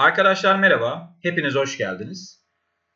Arkadaşlar merhaba, hepiniz hoş geldiniz.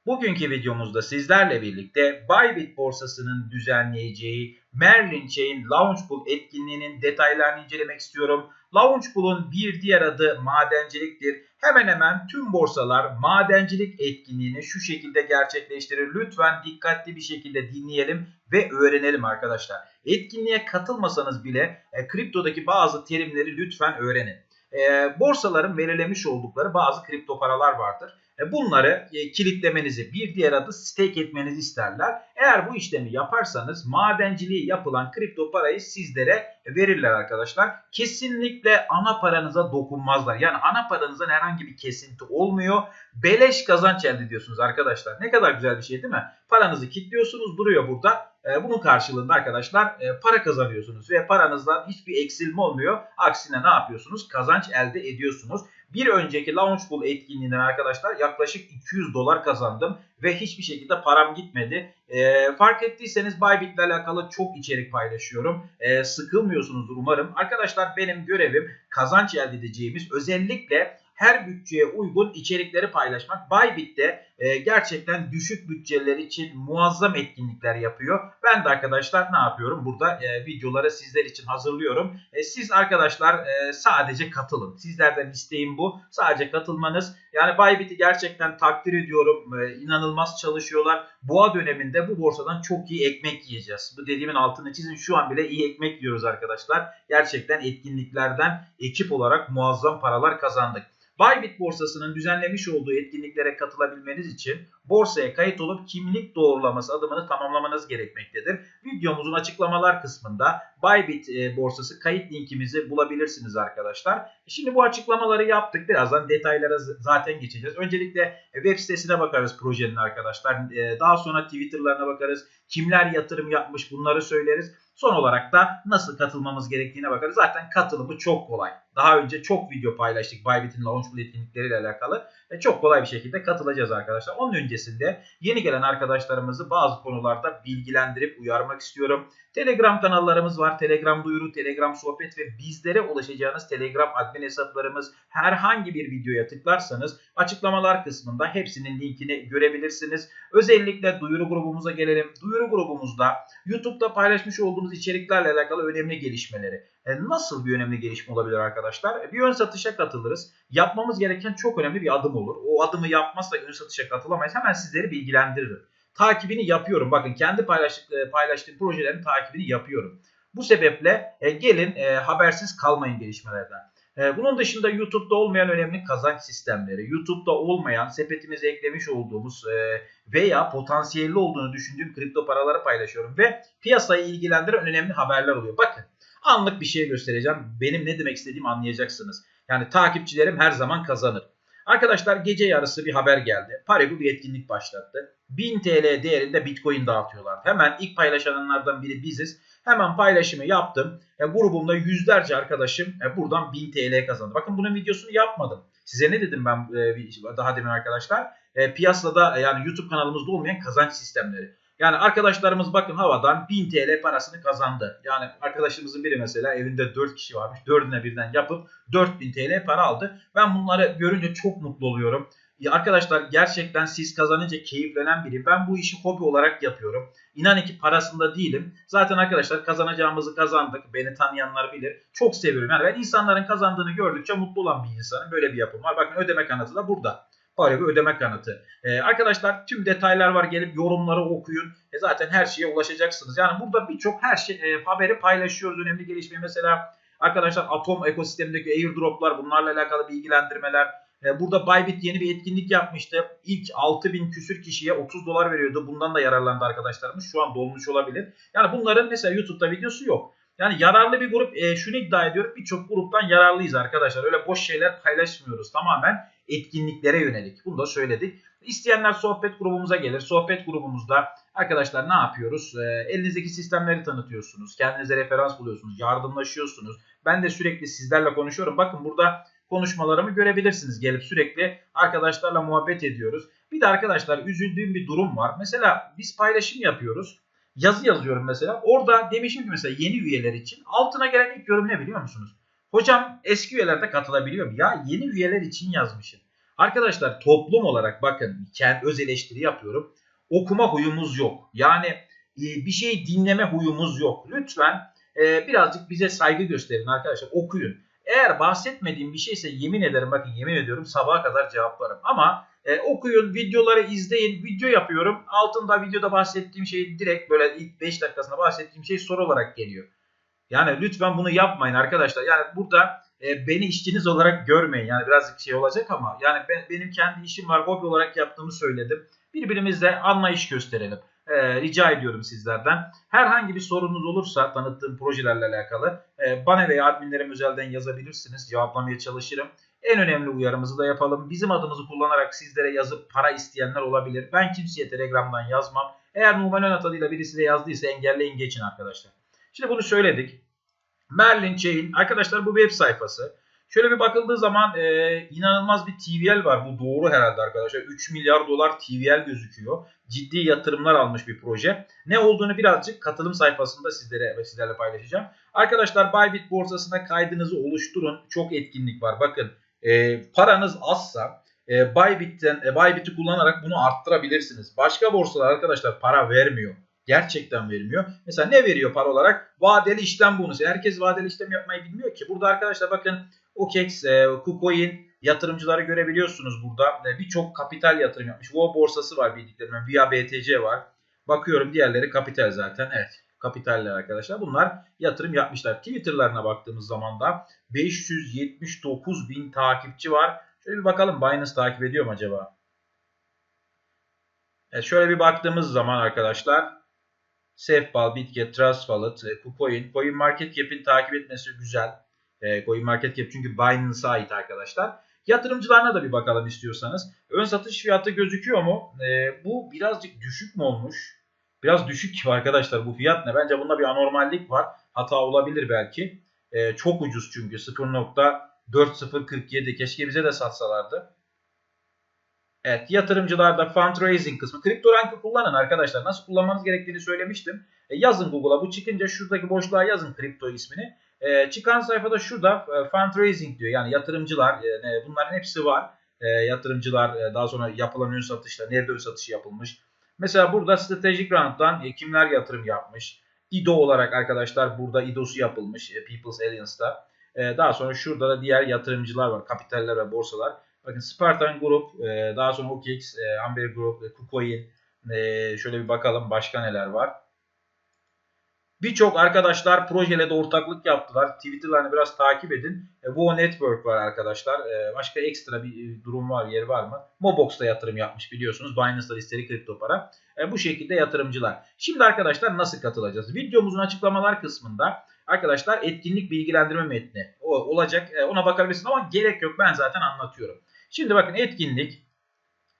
Bugünkü videomuzda sizlerle birlikte Bybit borsasının düzenleyeceği Merlin Chain Launchpool etkinliğinin detaylarını incelemek istiyorum. Launchpool'un bir diğer adı madenciliktir. Hemen hemen tüm borsalar madencilik etkinliğini şu şekilde gerçekleştirir. Lütfen dikkatli bir şekilde dinleyelim ve öğrenelim arkadaşlar. Etkinliğe katılmasanız bile e, kriptodaki bazı terimleri lütfen öğrenin e, borsaların belirlemiş oldukları bazı kripto paralar vardır. Bunları e, kilitlemenizi, bir diğer adı stake etmenizi isterler. Eğer bu işlemi yaparsanız madenciliği yapılan kripto parayı sizlere verirler arkadaşlar. Kesinlikle ana paranıza dokunmazlar. Yani ana paranızdan herhangi bir kesinti olmuyor. Beleş kazanç elde ediyorsunuz arkadaşlar. Ne kadar güzel bir şey değil mi? Paranızı kilitliyorsunuz duruyor burada. E, bunun karşılığında arkadaşlar e, para kazanıyorsunuz ve paranızdan hiçbir eksilme olmuyor. Aksine ne yapıyorsunuz? Kazanç elde ediyorsunuz. Bir önceki Launchpool etkinliğinden arkadaşlar yaklaşık 200 dolar kazandım ve hiçbir şekilde param gitmedi. E, fark ettiyseniz Bybit ile alakalı çok içerik paylaşıyorum. E, sıkılmıyorsunuzdur umarım. Arkadaşlar benim görevim kazanç elde edeceğimiz özellikle her bütçeye uygun içerikleri paylaşmak. Bybit'te e, gerçekten düşük bütçeler için muazzam etkinlikler yapıyor. Ben de arkadaşlar ne yapıyorum? Burada e, videoları sizler için hazırlıyorum. E, siz arkadaşlar e, sadece katılın. Sizlerden isteğim bu. Sadece katılmanız. Yani Bybit'i gerçekten takdir ediyorum. E, inanılmaz çalışıyorlar. Boğa döneminde bu borsadan çok iyi ekmek yiyeceğiz. Bu dediğimin altını çizin. Şu an bile iyi ekmek yiyoruz arkadaşlar. Gerçekten etkinliklerden ekip olarak muazzam paralar kazandık. Bybit borsasının düzenlemiş olduğu etkinliklere katılabilmeniz için borsaya kayıt olup kimlik doğrulaması adımını tamamlamanız gerekmektedir. Videomuzun açıklamalar kısmında Bybit e, borsası kayıt linkimizi bulabilirsiniz arkadaşlar. Şimdi bu açıklamaları yaptık. Birazdan detaylara zaten geçeceğiz. Öncelikle web sitesine bakarız projenin arkadaşlar. E, daha sonra Twitter'larına bakarız. Kimler yatırım yapmış bunları söyleriz. Son olarak da nasıl katılmamız gerektiğine bakarız. Zaten katılımı çok kolay. Daha önce çok video paylaştık Bybit'in Launchpool etkinlikleriyle alakalı. E çok kolay bir şekilde katılacağız arkadaşlar. Onun öncesinde yeni gelen arkadaşlarımızı bazı konularda bilgilendirip uyarmak istiyorum. Telegram kanallarımız var. Telegram duyuru, Telegram sohbet ve bizlere ulaşacağınız Telegram admin hesaplarımız herhangi bir videoya tıklarsanız açıklamalar kısmında hepsinin linkini görebilirsiniz. Özellikle duyuru grubumuza gelelim. Duyuru grubumuzda YouTube'da paylaşmış olduğumuz içeriklerle alakalı önemli gelişmeleri. E, nasıl bir önemli gelişme olabilir arkadaşlar? E, bir ön satışa katılırız. Yapmamız gereken çok önemli bir adım olur. O adımı yapmazsak ön satışa katılamayız. Hemen sizleri bilgilendiririm takibini yapıyorum. Bakın kendi paylaştık, e, paylaştığım projelerin takibini yapıyorum. Bu sebeple e, gelin e, habersiz kalmayın gelişmelerden. E, bunun dışında YouTube'da olmayan önemli kazanç sistemleri, YouTube'da olmayan sepetimize eklemiş olduğumuz e, veya potansiyelli olduğunu düşündüğüm kripto paraları paylaşıyorum ve piyasayı ilgilendiren önemli haberler oluyor. Bakın anlık bir şey göstereceğim. Benim ne demek istediğimi anlayacaksınız. Yani takipçilerim her zaman kazanır. Arkadaşlar gece yarısı bir haber geldi. Parego bir etkinlik başlattı. 1000 TL değerinde Bitcoin dağıtıyorlar. Hemen ilk paylaşanlardan biri biziz. Hemen paylaşımı yaptım. E, grubumda yüzlerce arkadaşım e, buradan 1000 TL kazandı. Bakın bunun videosunu yapmadım. Size ne dedim ben e, daha demin arkadaşlar? E, piyasada yani YouTube kanalımızda olmayan kazanç sistemleri. Yani arkadaşlarımız bakın havadan 1000 TL parasını kazandı. Yani arkadaşımızın biri mesela evinde 4 kişi varmış. 4'üne birden yapıp 4000 TL para aldı. Ben bunları görünce çok mutlu oluyorum. Ya arkadaşlar gerçekten siz kazanınca keyiflenen biri. Ben bu işi hobi olarak yapıyorum. İnanın ki parasında değilim. Zaten arkadaşlar kazanacağımızı kazandık. Beni tanıyanlar bilir. Çok seviyorum. Yani ben insanların kazandığını gördükçe mutlu olan bir insanım. Böyle bir yapım var. Bakın ödeme kanıtı da burada. Böyle bir ödeme kanıtı. Ee, arkadaşlar tüm detaylar var. Gelip yorumları okuyun. E zaten her şeye ulaşacaksınız. Yani burada birçok her şey e, haberi paylaşıyoruz. Önemli gelişme mesela arkadaşlar Atom ekosistemindeki airdroplar bunlarla alakalı bilgilendirmeler. E, burada Bybit yeni bir etkinlik yapmıştı. İlk 6000 küsür kişiye 30 dolar veriyordu. Bundan da yararlandı arkadaşlarımız. Şu an dolmuş olabilir. Yani bunların mesela YouTube'da videosu yok. Yani yararlı bir grup e, şunu iddia ediyorum birçok gruptan yararlıyız arkadaşlar. Öyle boş şeyler paylaşmıyoruz. Tamamen etkinliklere yönelik. Bunu da söyledik. İsteyenler sohbet grubumuza gelir. Sohbet grubumuzda arkadaşlar ne yapıyoruz? E, elinizdeki sistemleri tanıtıyorsunuz. Kendinize referans buluyorsunuz. Yardımlaşıyorsunuz. Ben de sürekli sizlerle konuşuyorum. Bakın burada konuşmalarımı görebilirsiniz. Gelip sürekli arkadaşlarla muhabbet ediyoruz. Bir de arkadaşlar üzüldüğüm bir durum var. Mesela biz paylaşım yapıyoruz. Yazı yazıyorum mesela. Orada demişim ki mesela yeni üyeler için altına gelen ilk yorum ne biliyor musunuz? Hocam eski üyeler de katılabiliyor mu? Ya yeni üyeler için yazmışım. Arkadaşlar toplum olarak bakın kendi öz eleştiri yapıyorum. Okuma huyumuz yok. Yani e, bir şey dinleme huyumuz yok. Lütfen e, birazcık bize saygı gösterin arkadaşlar. Okuyun. Eğer bahsetmediğim bir şeyse yemin ederim bakın yemin ediyorum sabaha kadar cevaplarım. Ama e, okuyun, videoları izleyin. Video yapıyorum. Altında videoda bahsettiğim şey direkt böyle ilk 5 dakikasında bahsettiğim şey soru olarak geliyor. Yani lütfen bunu yapmayın arkadaşlar. Yani burada e, beni işçiniz olarak görmeyin. Yani birazcık şey olacak ama yani ben, benim kendi işim var. Hobi olarak yaptığımı söyledim. Birbirimizle anlayış gösterelim. E, rica ediyorum sizlerden. Herhangi bir sorunuz olursa tanıttığım projelerle alakalı e, bana veya adminlerim özelden yazabilirsiniz. Cevaplamaya çalışırım. En önemli uyarımızı da yapalım. Bizim adımızı kullanarak sizlere yazıp para isteyenler olabilir. Ben kimseye Telegram'dan yazmam. Eğer Numan Önat adıyla birisi de yazdıysa engelleyin geçin arkadaşlar. Şimdi bunu söyledik. Merlin Chain arkadaşlar bu web sayfası. Şöyle bir bakıldığı zaman e, inanılmaz bir TVL var. Bu doğru herhalde arkadaşlar. 3 milyar dolar TVL gözüküyor. Ciddi yatırımlar almış bir proje. Ne olduğunu birazcık katılım sayfasında sizlere ve sizlerle paylaşacağım. Arkadaşlar Bybit borsasına kaydınızı oluşturun. Çok etkinlik var. Bakın e, paranız azsa e, Bybit'ten e, Bybit'i kullanarak bunu arttırabilirsiniz. Başka borsalar arkadaşlar para vermiyor. Gerçekten vermiyor. Mesela ne veriyor para olarak? Vadeli işlem bonusu. Herkes vadeli işlem yapmayı bilmiyor ki. Burada arkadaşlar bakın OKEX, e, KuCoin yatırımcıları görebiliyorsunuz burada. E, Birçok kapital yatırım yapmış. WO borsası var bildiklerim. VIA BTC var. Bakıyorum diğerleri kapital zaten. Evet kapitaller arkadaşlar. Bunlar yatırım yapmışlar. Twitter'larına baktığımız zaman da 579 bin takipçi var. Şöyle bir bakalım Binance takip ediyor mu acaba? Evet, şöyle bir baktığımız zaman arkadaşlar Safeball, Bitget, Trust Wallet, e, KuCoin, Coin Market Cap'in takip etmesi güzel. E, Coin Market Cap çünkü Binance'a ait arkadaşlar. Yatırımcılarına da bir bakalım istiyorsanız. Ön satış fiyatı gözüküyor mu? E, bu birazcık düşük mü olmuş? Biraz düşük gibi arkadaşlar bu fiyat ne? Bence bunda bir anormallik var. Hata olabilir belki. E, çok ucuz çünkü 0.4047 keşke bize de satsalardı. Evet yatırımcılarda fundraising kısmı. CryptoRank'ı kullanın arkadaşlar. Nasıl kullanmanız gerektiğini söylemiştim. E, yazın Google'a bu çıkınca şuradaki boşluğa yazın kripto ismini. E, çıkan sayfada şurada e, fundraising diyor. Yani yatırımcılar e, bunların hepsi var. E, yatırımcılar e, daha sonra yapılan ön satışlar nerede ön satışı yapılmış. Mesela burada Strategic Round'dan e, kimler yatırım yapmış. IDO olarak arkadaşlar burada IDO'su yapılmış e, People's Alliance'da. E, daha sonra şurada da diğer yatırımcılar var. Kapitaller ve borsalar. Bakın Spartan Group, e, daha sonra OKX, e, Amber Group, e, KuCoin. E, şöyle bir bakalım başka neler var. Birçok arkadaşlar projeyle de ortaklık yaptılar. Twitter'larını biraz takip edin. E, Wo Network var arkadaşlar. E, başka ekstra bir e, durum var, yeri var mı? Mobox'ta yatırım yapmış biliyorsunuz. Binance'da listeli kripto para. E, bu şekilde yatırımcılar. Şimdi arkadaşlar nasıl katılacağız? Videomuzun açıklamalar kısmında arkadaşlar etkinlik bilgilendirme metni o, olacak. E, ona bakabilirsiniz ama gerek yok. Ben zaten anlatıyorum. Şimdi bakın etkinlik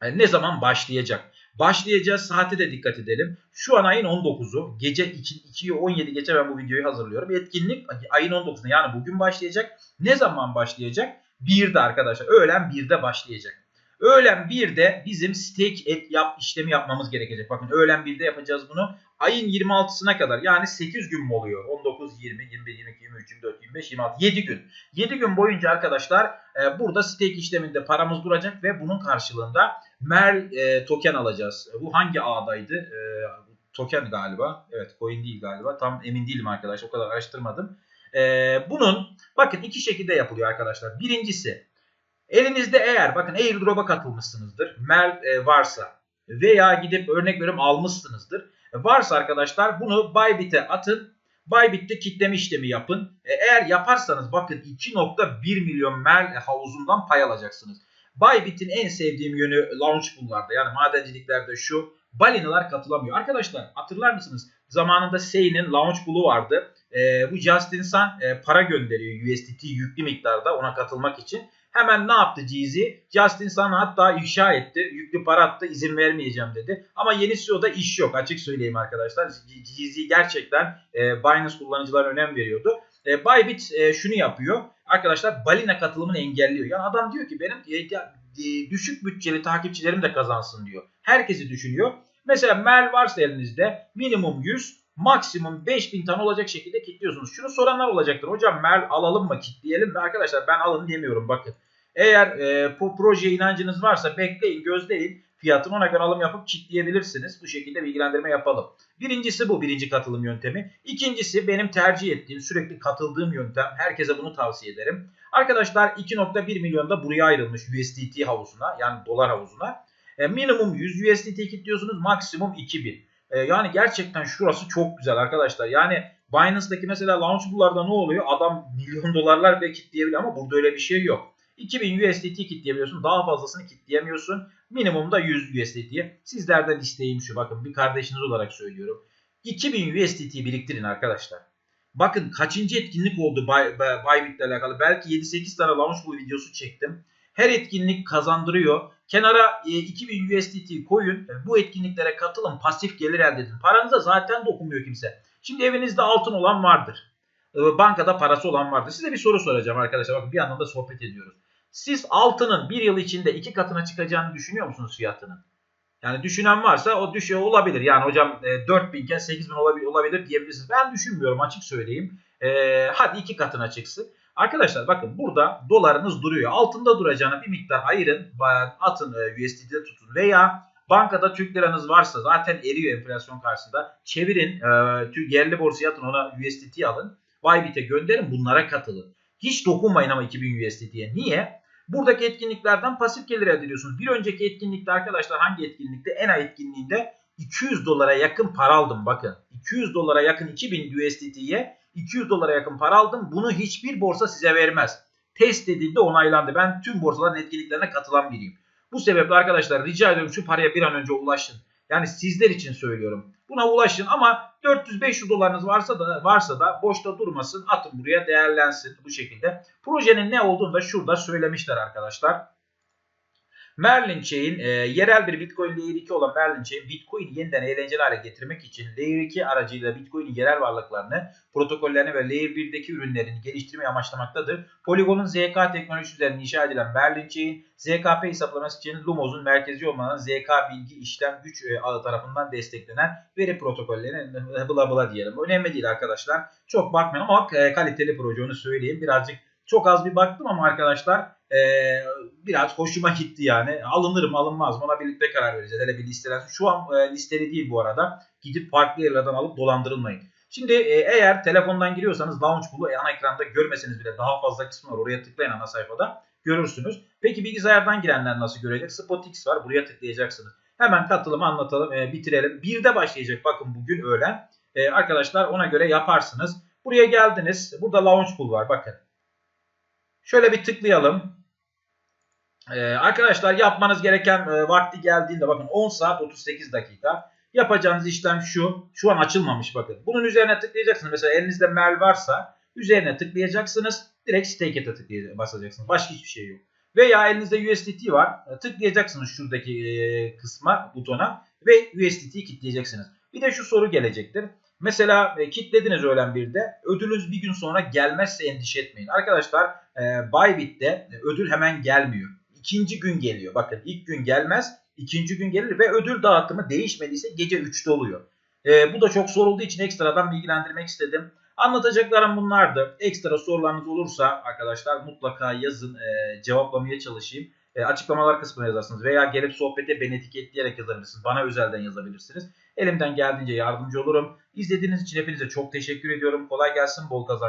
e, ne zaman başlayacak? Başlayacağız saate de dikkat edelim. Şu an ayın 19'u. Gece 2, 2'yi 17 geçe ben bu videoyu hazırlıyorum. Etkinlik ayın 19'unda yani bugün başlayacak. Ne zaman başlayacak? 1'de arkadaşlar. Öğlen 1'de başlayacak. Öğlen 1'de bizim stake et yap işlemi yapmamız gerekecek. Bakın öğlen 1'de yapacağız bunu. Ayın 26'sına kadar yani 8 gün mü oluyor? 19, 20, 21, 22, 23, 24, 25, 26, 7 gün. 7 gün boyunca arkadaşlar e, burada stake işleminde paramız duracak ve bunun karşılığında Merl e, token alacağız. Bu hangi ağdaydı? E, token galiba. Evet coin değil galiba. Tam emin değilim arkadaşlar. O kadar araştırmadım. E, bunun bakın iki şekilde yapılıyor arkadaşlar. Birincisi Elinizde eğer bakın airdrop'a katılmışsınızdır. Mel e, varsa veya gidip örnek veriyorum almışsınızdır. E, varsa arkadaşlar bunu Bybit'e atın. Bybit'te kitleme işlemi yapın. E, eğer yaparsanız bakın 2.1 milyon Mel havuzundan pay alacaksınız. Bybit'in en sevdiğim yönü launch pool'larda yani madenciliklerde şu. Balinalar katılamıyor. Arkadaşlar hatırlar mısınız? Zamanında Sei'nin launch pool'u vardı. E, bu Justin Sun e, para gönderiyor USDT yüklü miktarda ona katılmak için. Hemen ne yaptı Jeezy? Justin sana hatta ifşa etti. Yüklü para attı izin vermeyeceğim dedi. Ama yeni CEO'da iş yok açık söyleyeyim arkadaşlar. Jeezy gerçekten e, Binance kullanıcılar önem veriyordu. E, Bybit e, şunu yapıyor. Arkadaşlar balina katılımını engelliyor. Yani adam diyor ki benim e, e, düşük bütçeli takipçilerim de kazansın diyor. Herkesi düşünüyor. Mesela Mel varsa elinizde minimum 100 maksimum 5000 tane olacak şekilde kilitliyorsunuz. Şunu soranlar olacaktır. Hocam Merl alalım mı kilitleyelim mi? Arkadaşlar ben alın demiyorum bakın. Eğer e, bu projeye inancınız varsa bekleyin, gözleyin. Fiyatını ona göre alım yapıp kitleyebilirsiniz. Bu şekilde bilgilendirme yapalım. Birincisi bu birinci katılım yöntemi. İkincisi benim tercih ettiğim sürekli katıldığım yöntem. Herkese bunu tavsiye ederim. Arkadaşlar 2.1 milyonda buraya ayrılmış USDT havuzuna yani dolar havuzuna. E, minimum 100 USDT kilitliyorsunuz maksimum 2000. E, yani gerçekten şurası çok güzel arkadaşlar. Yani Binance'daki mesela Launchpool'larda ne oluyor? Adam milyon dolarlar bile kitleyebiliyor ama burada öyle bir şey yok. 2000 USDT kitleyebiliyorsun. Daha fazlasını kitleyemiyorsun. Minimumda 100 USDT'ye. Sizlerden isteğim şu. Bakın bir kardeşiniz olarak söylüyorum. 2000 USDT biriktirin arkadaşlar. Bakın kaçıncı etkinlik oldu Bybit ile alakalı. Belki 7-8 tane Launchpool videosu çektim. Her etkinlik kazandırıyor. Kenara 2000 e, USDT koyun. Bu etkinliklere katılın. Pasif gelir elde edin. Paranıza zaten dokunmuyor kimse. Şimdi evinizde altın olan vardır. E, bankada parası olan vardır. Size bir soru soracağım arkadaşlar. Bakın bir yandan da sohbet ediyoruz. Siz altının bir yıl içinde iki katına çıkacağını düşünüyor musunuz fiyatının? Yani düşünen varsa o düşüyor olabilir. Yani hocam 4000 e, iken 8000 olabilir, olabilir diyebilirsiniz. Ben düşünmüyorum açık söyleyeyim. Ee, hadi iki katına çıksın. Arkadaşlar bakın burada dolarınız duruyor. Altında duracağına bir miktar ayırın. Atın e, USD'de tutun veya bankada Türk liranız varsa zaten eriyor enflasyon karşısında. Çevirin e, yerli borsaya atın ona USDT alın. Bybit'e gönderin bunlara katılın. Hiç dokunmayın ama 2000 USDT'ye. Niye? Buradaki etkinliklerden pasif gelir elde ediyorsunuz. Bir önceki etkinlikte arkadaşlar hangi etkinlikte? ENA etkinliğinde 200 dolara yakın para aldım bakın. 200 dolara yakın 2000 USDT'ye 200 dolara yakın para aldım. Bunu hiçbir borsa size vermez. Test edildi onaylandı. Ben tüm borsaların etkinliklerine katılan biriyim. Bu sebeple arkadaşlar rica ediyorum şu paraya bir an önce ulaşın. Yani sizler için söylüyorum. Buna ulaşın ama 400-500 dolarınız varsa da varsa da boşta durmasın. Atın buraya değerlensin bu şekilde. Projenin ne olduğunu da şurada söylemişler arkadaşlar. Merlin Chain e, yerel bir Bitcoin Layer 2 olan Merlin Chain Bitcoin'i yeniden eğlenceli hale getirmek için Layer 2 aracıyla Bitcoin'in yerel varlıklarını, protokollerini ve Layer 1'deki ürünlerini geliştirmeyi amaçlamaktadır. Polygon'un ZK teknolojisi üzerine inşa edilen Merlin Chain, ZKP hesaplaması için Lumos'un merkezi olmadan ZK bilgi işlem güç e, ağı tarafından desteklenen veri protokollerine bla bla diyelim. Önemli değil arkadaşlar. Çok bakmayın ama e, kaliteli proje onu söyleyeyim. Birazcık çok az bir baktım ama arkadaşlar e, biraz hoşuma gitti yani. Alınır mı alınmaz mı ona birlikte karar vereceğiz. Hele bir listelensin. Şu an e, listeli değil bu arada. Gidip farklı yerlerden alıp dolandırılmayın. Şimdi e, eğer telefondan giriyorsanız Launchpool'u ana ekranda görmeseniz bile daha fazla kısmı var. Oraya tıklayın ana sayfada görürsünüz. Peki bilgisayardan girenler nasıl görecek? SpotX var. Buraya tıklayacaksınız. Hemen katılımı anlatalım, e, bitirelim. Bir de başlayacak bakın bugün öğlen. E, arkadaşlar ona göre yaparsınız. Buraya geldiniz. Burada Launchpool var bakın. Şöyle bir tıklayalım. Ee, arkadaşlar yapmanız gereken e, vakti geldiğinde bakın 10 saat 38 dakika. Yapacağınız işlem şu. Şu an açılmamış bakın. Bunun üzerine tıklayacaksınız. Mesela elinizde Merl varsa üzerine tıklayacaksınız. Direkt Stake'e tıklayacaksınız. Basacaksınız. Başka hiçbir şey yok. Veya elinizde USDT var. E, tıklayacaksınız şuradaki e, kısma, butona ve USDT'yi kilitleyeceksiniz. Bir de şu soru gelecektir. Mesela e, kitlediniz öğlen birde. Ödülünüz bir gün sonra gelmezse endişe etmeyin. Arkadaşlar e, Bybit'te e, ödül hemen gelmiyor. İkinci gün geliyor. Bakın ilk gün gelmez. ikinci gün gelir ve ödül dağıtımı değişmediyse gece 3'te oluyor. E, bu da çok sorulduğu için ekstradan bilgilendirmek istedim. Anlatacaklarım bunlardı. Ekstra sorularınız olursa arkadaşlar mutlaka yazın. E, cevaplamaya çalışayım. E, açıklamalar kısmına yazarsınız. Veya gelip sohbete beni etiketleyerek yazabilirsiniz. Bana özelden yazabilirsiniz. Elimden geldiğince yardımcı olurum. İzlediğiniz için hepinize çok teşekkür ediyorum. Kolay gelsin, bol kazanç.